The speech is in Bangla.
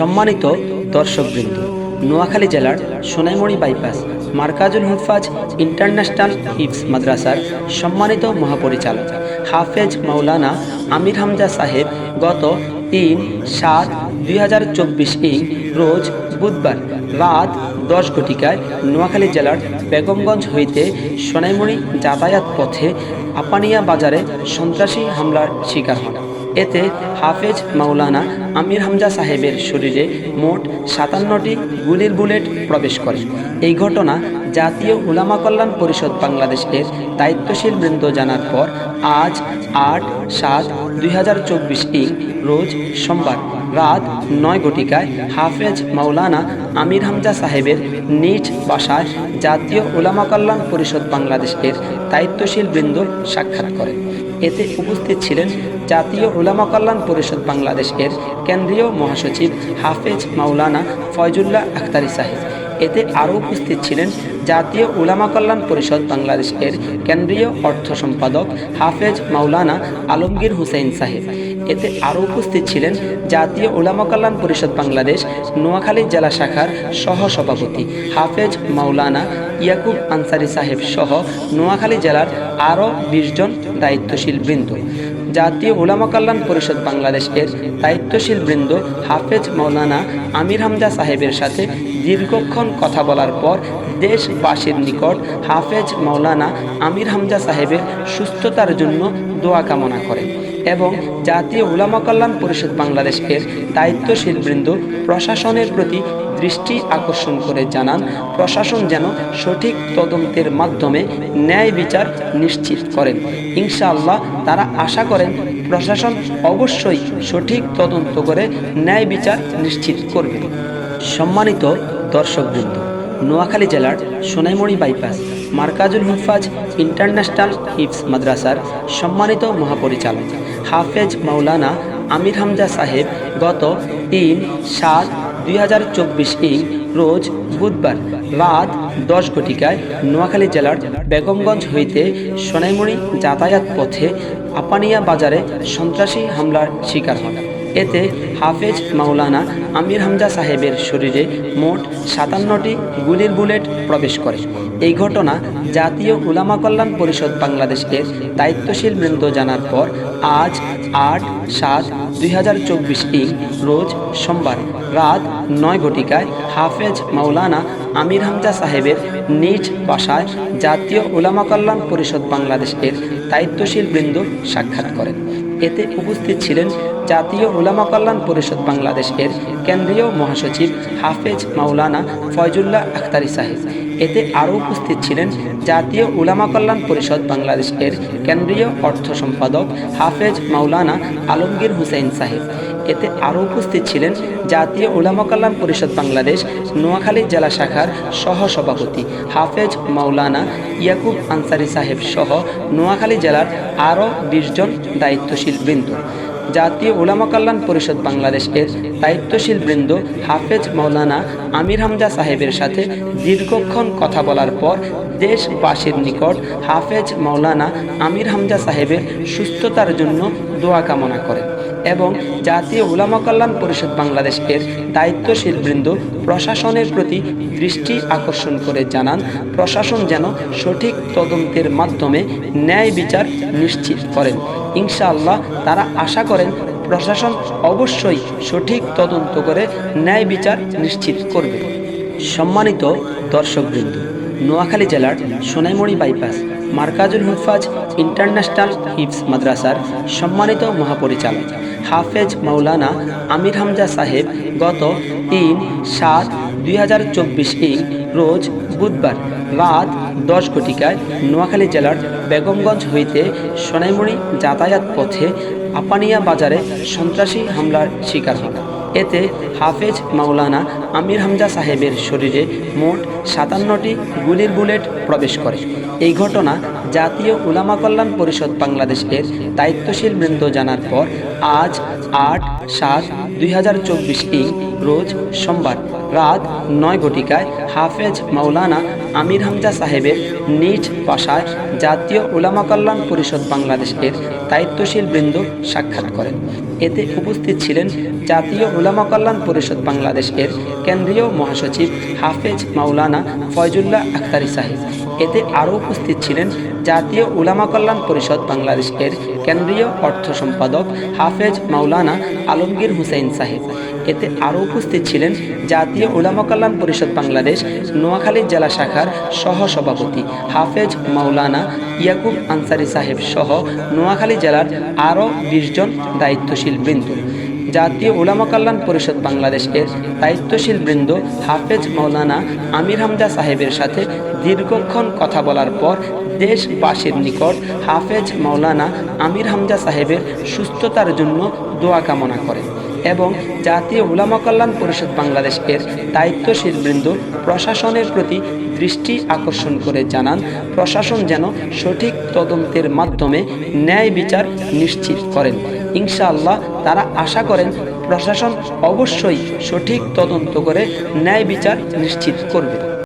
সম্মানিত দর্শকবৃন্দ, নোয়াখালী জেলার সোনাইমণি বাইপাস, মার্কাজুল হুফাজ ইন্টারন্যাশনাল হিপস মাদ্রাসার সম্মানিত মহাপরিচালক, হাফেজ মাওলানা আমির হামজা সাহেব গত তিন সাত দুই হাজার চব্বিশ ইং রোজ বুধবার রাত দশ ঘটিকায় নোয়াখালী জেলার বেগমগঞ্জ হইতে সোনাইমণি যাতায়াত পথে আপানিয়া বাজারে সন্ত্রাসী হামলার শিকার হন। এতে হাফেজ মাওলানা আমির হামজা সাহেবের শরীরে মোট সাতান্নটি গুলির বুলেট প্রবেশ করে। এই ঘটনা জাতীয় উলামা কল্যাণ পরিষদ বাংলাদেশের দায়িত্বশীল বৃন্দ জানার পর আজ আট সাত দুই হাজার রোজ সোমবার রাত নয় ঘটিকায় হাফেজ মাওলানা আমির হামজা সাহেবের নিজ বাসায় জাতীয় উলামা কল্যাণ পরিষদ বাংলাদেশের দায়িত্বশীল বৃন্দ সাক্ষাৎ করেন এতে উপস্থিত ছিলেন জাতীয় উলামা কল্যাণ পরিষদ বাংলাদেশের কেন্দ্রীয় মহাসচিব হাফেজ মাওলানা ফয়জুল্লাহ আখতারি সাহেব। এতে আরও উপস্থিত ছিলেন জাতীয় উলামা কল্যাণ পরিষদ বাংলাদেশের কেন্দ্রীয় অর্থ সম্পাদক হাফেজ মাওলানা আলমগীর হুসেন সাহেব। এতে আরও উপস্থিত ছিলেন জাতীয় উলামা কল্যাণ পরিষদ বাংলাদেশ, নোয়াখালী জেলা শাখার সহ সভাপতি হাফেজ মাওলানা ইয়াকুব আনসারি সাহেব সহ নোয়াখালী জেলার আরও বিশ জন দায়িত্বশীল বৃন্দ। জাতীয় উলামা কল্যাণ পরিষদ বাংলাদেশের দায়িত্বশীল বৃন্দ হাফেজ মাওলানা আমির হামজা সাহেবের সাথে দীর্ঘক্ষণ কথা বলার পর দেশবাসীর নিকট হাফেজ মাওলানা আমির হামজা সাহেবের সুস্থতার জন্য দোয়া কামনা করেন। এবং জাতীয় উলামা কল্যাণ পরিষদ বাংলাদেশের দায়িত্বশীল বৃন্দ প্রশাসনের প্রতি দৃষ্টি আকর্ষণ করে জানান, প্রশাসন যেন সঠিক তদন্তের মাধ্যমে ন্যায় বিচার নিশ্চিত করেন। ইনশাআল্লাহ তারা আশা করেন প্রশাসন অবশ্যই সঠিক তদন্ত করে ন্যায় বিচার নিশ্চিত করবে। সম্মানিত দর্শকবৃন্দ, নোয়াখালী জেলার সোনাইমণি বাইপাস মার্কাজুল হুফাজ ইন্টারন্যাশনাল হিপস মাদ্রাসার সম্মানিত মহাপরিচালক। হাফেজ মাওলানা আমির হামজা সাহেব গত তিন সাত দুই হাজার চব্বিশ ইং রোজ বুধবার রাত দশ ঘটিকায় নোয়াখালী জেলার বেগমগঞ্জ হইতে সোনাইমণি যাতায়াত পথে আপানিয়া বাজারে সন্ত্রাসী হামলার শিকার হন। এতে হাফেজ মাওলানা আমির হামজা সাহেবের শরীরে মোট সাতান্নটি গুলির বুলেট প্রবেশ করে। এই ঘটনা জাতীয় উলামা কল্যাণ পরিষদ বাংলাদেশের দায়িত্বশীল বৃন্দ জানার পর আজ আট সাত দুই হাজার ইং রোজ সোমবার রাত নয় ঘটিকায় হাফেজ মাওলানা আমির হামজা সাহেবের নিজ বাসায় জাতীয় উলামা কল্যাণ পরিষদ বাংলাদেশের দায়িত্বশীল বৃন্দ সাক্ষাৎ করেন। এতে উপস্থিত ছিলেন জাতীয় উলামা কল্যাণ পরিষদ বাংলাদেশের কেন্দ্রীয় মহাসচিব হাফেজ মাওলানা ফয়জুল্লাহ আখতারি সাহেব। এতে আরও উপস্থিত ছিলেন জাতীয় উলামা কল্যাণ পরিষদ বাংলাদেশের কেন্দ্রীয় অর্থ সম্পাদক হাফেজ মাওলানা আলমগীর হুসাইন সাহেব। এতে আরও উপস্থিত ছিলেন জাতীয় উলামা কল্যাণ পরিষদ বাংলাদেশ নোয়াখালী জেলা শাখার সহ সভাপতি হাফেজ মাওলানা ইয়াকুব আনসারি সাহেব সহ নোয়াখালী জেলার আরও বিশজন দায়িত্বশীল বৃন্দ। জাতীয় উলামা কল্যাণ পরিষদ বাংলাদেশের দায়িত্বশীল বৃন্দ হাফেজ মৌলানা আমির হামজা সাহেবের সাথে দীর্ঘক্ষণ কথা বলার পর দেশবাসীর নিকট হাফেজ মৌলানা আমির হামজা সাহেবের সুস্থতার জন্য দোয়া কামনা করেন এবং জাতীয় উলামা কল্যাণ পরিষদ বাংলাদেশের দায়িত্বশীল বৃন্দ প্রশাসনের প্রতি দৃষ্টি আকর্ষণ করে জানান, প্রশাসন যেন সঠিক তদন্তের মাধ্যমে ন্যায় বিচার নিশ্চিত করেন। ইনশাআল্লাহ তারা আশা করেন প্রশাসন অবশ্যই সঠিক তদন্ত করে ন্যায় বিচার নিশ্চিত করবে। সম্মানিত দর্শকবৃন্দ, নোয়াখালী জেলার সোনাইমণি বাইপাস, মার্কাজুল হুফাজ ইন্টারন্যাশনাল হিপস মাদ্রাসার সম্মানিত মহাপরিচালক হাফেজ মাওলানা আমির হামজা সাহেব গত তিন সাত দুই হাজার চব্বিশ রোজ বুধবার রাত দশ ঘটিকায় নোয়াখালী জেলার বেগমগঞ্জ হইতে সোনাইমণি যাতায়াত পথে আপানিয়া বাজারে সন্ত্রাসী হামলার শিকার হন। এতে হাফেজ মাওলানা আমির হামজা সাহেবের শরীরে মোট সাতান্নটি গুলির বুলেট প্রবেশ করে। এই ঘটনা জাতীয় উলামা কল্যাণ পরিষদ বাংলাদেশের দায়িত্বশীল বৃন্দ জানার পর আজ আট সাত দুই হাজার চব্বিশ ইং রোজ সোমবার রাত নয় ঘটিকায় হাফেজ মাওলানা আমির হামজা সাহেবের নিজ বাসায় জাতীয় উলামা কল্যাণ পরিষদ বাংলাদেশের দায়িত্বশীল বৃন্দ সাক্ষাৎ করেন। এতে উপস্থিত ছিলেন জাতীয় উলামা কল্যাণ পরিষদ বাংলাদেশের কেন্দ্রীয় মহাসচিব হাফেজ মাওলানা ফয়জুল্লাহ আখতারি সাহেব। এতে আরও উপস্থিত ছিলেন জাতীয় উলামা কল্যাণ পরিষদ বাংলাদেশের কেন্দ্রীয় অর্থ সম্পাদক হাফেজ মাওলানা আলমগীর হুসাইন সাহেব। এতে আরও উপস্থিত ছিলেন জাতীয় উলামা কল্যাণ পরিষদ বাংলাদেশ নোয়াখালী জেলা শাখার সহ সভাপতি হাফেজ মাওলানা ইয়াকুব আনসারি সাহেব সহ নোয়াখালী জেলার আরও বিশজন দায়িত্বশীল বৃন্দ। জাতীয় ওলামা কল্যাণ পরিষদ বাংলাদেশের দায়িত্বশীল বৃন্দ হাফেজ মৌলানা আমির হামজা সাহেবের সাথে দীর্ঘক্ষণ কথা বলার পর দেশবাসীর নিকট হাফেজ মৌলানা আমির হামজা সাহেবের সুস্থতার জন্য দোয়া কামনা করেন। এবং জাতীয় উলামা কল্যাণ পরিষদ বাংলাদেশের দায়িত্বশীল বৃন্দ প্রশাসনের প্রতি দৃষ্টি আকর্ষণ করে জানান, প্রশাসন যেন সঠিক তদন্তের মাধ্যমে ন্যায় বিচার নিশ্চিত করেন। ইনশাআল্লাহ তারা আশা করেন প্রশাসন অবশ্যই সঠিক তদন্ত করে ন্যায় বিচার নিশ্চিত করবে।